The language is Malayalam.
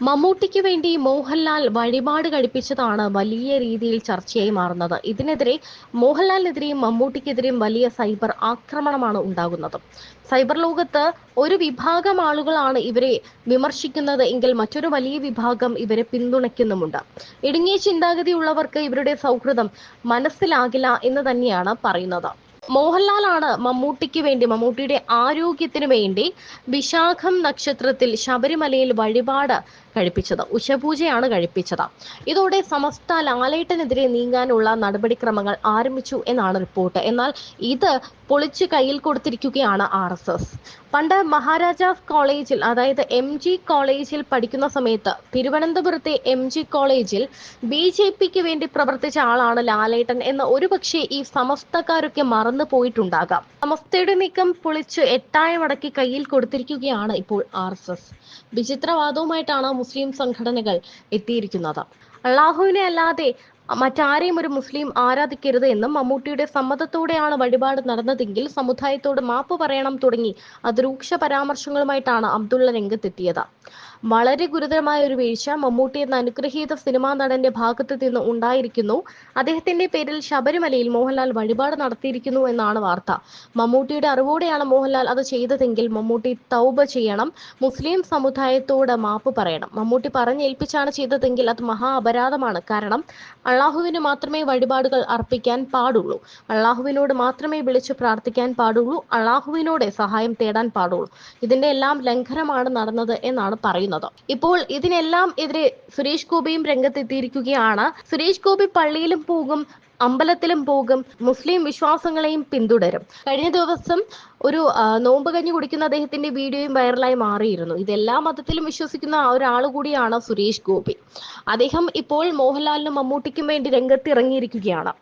മമ്മൂട്ടിക്ക് വേണ്ടി മോഹൻലാൽ വഴിപാട് കഴിപ്പിച്ചതാണ് വലിയ രീതിയിൽ ചർച്ചയായി മാറുന്നത്. ഇതിനെതിരെ മോഹൻലാലിനെതിരെയും മമ്മൂട്ടിക്കെതിരെയും വലിയ സൈബർ ആക്രമണമാണ് ഉണ്ടാകുന്നത്. സൈബർ ലോകത്ത് ഒരു വിഭാഗം ആളുകളാണ് ഇവരെ വിമർശിക്കുന്നത് എങ്കിൽ മറ്റൊരു വലിയ വിഭാഗം ഇവരെ പിന്തുണയ്ക്കുന്നുമുണ്ട്. ഇടുങ്ങിയ ചിന്താഗതിയുള്ളവർക്ക് ഇവരുടെ സൗഹൃദം മനസ്സിലാകില്ല എന്ന് തന്നെയാണ് പറയുന്നത്. മോഹൻലാലാണ് മമ്മൂട്ടിക്ക് വേണ്ടി മമ്മൂട്ടിയുടെ ആരോഗ്യത്തിന് വേണ്ടി വിശാഖം നക്ഷത്രത്തിൽ ശബരിമലയിൽ വഴിപാട് കഴിപ്പിച്ചത്. ഉഷപൂജയാണ് കഴിപ്പിച്ചത്. ഇതോടെ സമസ്ത ലാലേട്ടനെതിരെ നീങ്ങാനുള്ള നടപടിക്രമങ്ങൾ ആരംഭിച്ചു എന്നാണ് റിപ്പോർട്ട്. എന്നാൽ ഇത് പൊളിച്ച് കയ്യിൽ കൊടുത്തിരിക്കുകയാണ് ആർ എസ് എസ്. പണ്ട് മഹാരാജാസ് കോളേജിൽ അതായത് എം ജി കോളേജിൽ പഠിക്കുന്ന സമയത്ത് തിരുവനന്തപുരത്തെ എം ജി കോളേജിൽ ബി ജെ പിക്ക് വേണ്ടി പ്രവർത്തിച്ച ആളാണ് ലാലേട്ടൻ എന്ന് ഒരുപക്ഷെ ഈ സമസ്തക്കാരൊക്കെ മറന്നു പോയിട്ടുണ്ടാകാം. സമസ്തയുടെ നീക്കം പൊളിച്ച് എട്ടായ മടക്കി കയ്യിൽ കൊടുത്തിരിക്കുകയാണ് ഇപ്പോൾ ആർ എസ് എസ്. വിചിത്രവാദവുമായിട്ടാണ് മുസ്ലിം സംഘടനകൾ എത്തിയിരിക്കുന്നത്. അള്ളാഹുവിനെ അല്ലാതെ മറ്റാരെയും ഒരു മുസ്ലിം ആരാധിക്കരുത് എന്നും മമ്മൂട്ടിയുടെ സമ്മതത്തോടെയാണ് വഴിപാട് നടന്നതെങ്കിൽ സമുദായത്തോട് മാപ്പ് പറയണം തുടങ്ങി അതിരൂക്ഷ പരാമർശങ്ങളുമായിട്ടാണ് അബ്ദുള്ള രംഗത്തെത്തിയത്. വളരെ ഗുരുതരമായ ഒരു വീഴ്ച മമ്മൂട്ടി എന്ന അനുഗ്രഹീത സിനിമാ നടന്റെ ഭാഗത്ത് നിന്ന് ഉണ്ടായിരിക്കുന്നു. അദ്ദേഹത്തിന്റെ പേരിൽ ശബരിമലയിൽ മോഹൻലാൽ വഴിപാട് നടത്തിയിരിക്കുന്നു എന്നാണ് വാർത്ത. മമ്മൂട്ടിയുടെ അറിവോടെയാണ് മോഹൻലാൽ അത് ചെയ്തതെങ്കിൽ മമ്മൂട്ടി തൗബ ചെയ്യണം. മുസ്ലിം സമുദായത്തോട് മാപ്പ് പറയണം. മമ്മൂട്ടി പറഞ്ഞേൽപ്പിച്ചാണ് ചെയ്തതെങ്കിൽ അത് മഹാ അപരാധമാണ്. കാരണം അള്ളാഹുവിന് മാത്രമേ വഴിപാടുകൾ അർപ്പിക്കാൻ പാടുള്ളൂ. അള്ളാഹുവിനോട് മാത്രമേ വിളിച്ചു പ്രാർത്ഥിക്കാൻ പാടുള്ളൂ. അള്ളാഹുവിനോടെ സഹായം തേടാൻ പാടുള്ളൂ. ഇതിന്റെ എല്ലാം ലംഘനമാണ് നടന്നത് എന്നാണ് പറയുന്നത്. ഇപ്പോൾ ഇതിനെല്ലാം എതിരെ സുരേഷ് ഗോപിയും രംഗത്തെത്തിയിരിക്കുകയാണ്. സുരേഷ് ഗോപി പള്ളിയിലും പോകും അമ്പലത്തിലും പോകും മുസ്ലിം വിശ്വാസങ്ങളെയും പിന്തുടരും. കഴിഞ്ഞ ദിവസം ഒരു നോമ്പ് കഞ്ഞി കുടിക്കുന്ന അദ്ദേഹത്തിന്റെ വീഡിയോയും വൈറലായി മാറിയിരുന്നു. ഇതെല്ലാ മതത്തിലും വിശ്വസിക്കുന്ന ഒരാൾ കൂടിയാണ് സുരേഷ് ഗോപി. അദ്ദേഹം ഇപ്പോൾ മോഹൻലാലിനും മമ്മൂട്ടിക്കും വേണ്ടി രംഗത്ത് ഇറങ്ങിയിരിക്കുകയാണ്